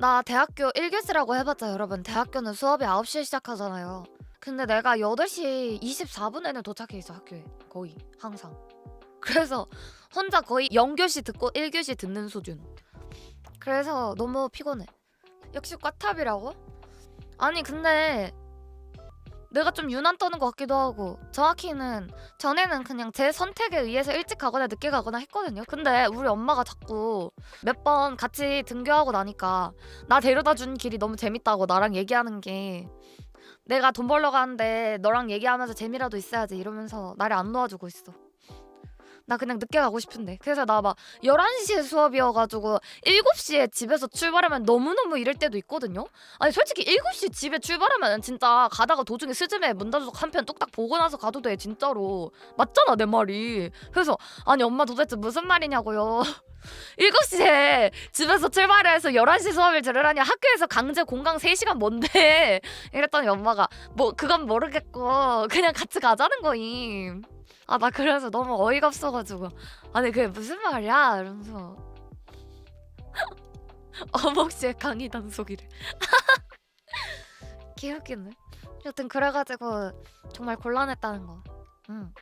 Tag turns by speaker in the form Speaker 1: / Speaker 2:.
Speaker 1: 나 대학교 1교시라고 해봤자 여러분 대학교는 수업이 9시에 시작하잖아요. 근데 내가 8시 24분에는 도착해 있어 학교에 거의 항상. 그래서 혼자 거의 0교시 듣고 1교시 듣는 수준. 그래서 너무 피곤해. 역시 꽈탑이라고? 아니 근데 내가 좀 유난 떠는 것 같기도 하고 정확히는 전에는 그냥 제 선택에 의해서 일찍 가거나 늦게 가거나 했거든요. 근데 우리 엄마가 자꾸 몇 번 같이 등교하고 나니까 나 데려다 준 길이 너무 재밌다고 나랑 얘기하는 게 내가 돈 벌러 가는데 너랑 얘기하면서 재미라도 있어야지 이러면서 나를 안 놓아주고 있어. 나 그냥 늦게 가고 싶은데. 그래서 나 막 11시에 수업이어가지고 7시에 집에서 출발하면 너무너무 이럴 때도 있거든요. 아니 솔직히 7시 집에 출발하면 진짜 가다가 도중에 스즈메 문 닫아서 한편 뚝딱 보고 나서 가도 돼 진짜로. 맞잖아 내 말이. 그래서 아니 엄마 도대체 무슨 말이냐고요. 7시에 집에서 출발해서 11시 수업을 들으라니 학교에서 강제 공강 3시간 뭔데 이랬더니 엄마가 뭐 그건 모르겠고 그냥 같이 가자는 거임 아 나 그래서 너무 어이가 없어가지고. 아니 그게 무슨 말이야? 이러면서. 어목씨의 강의 단속이래. 개웃기네. 여튼 그래가지고 정말 곤란했다는 거. 응.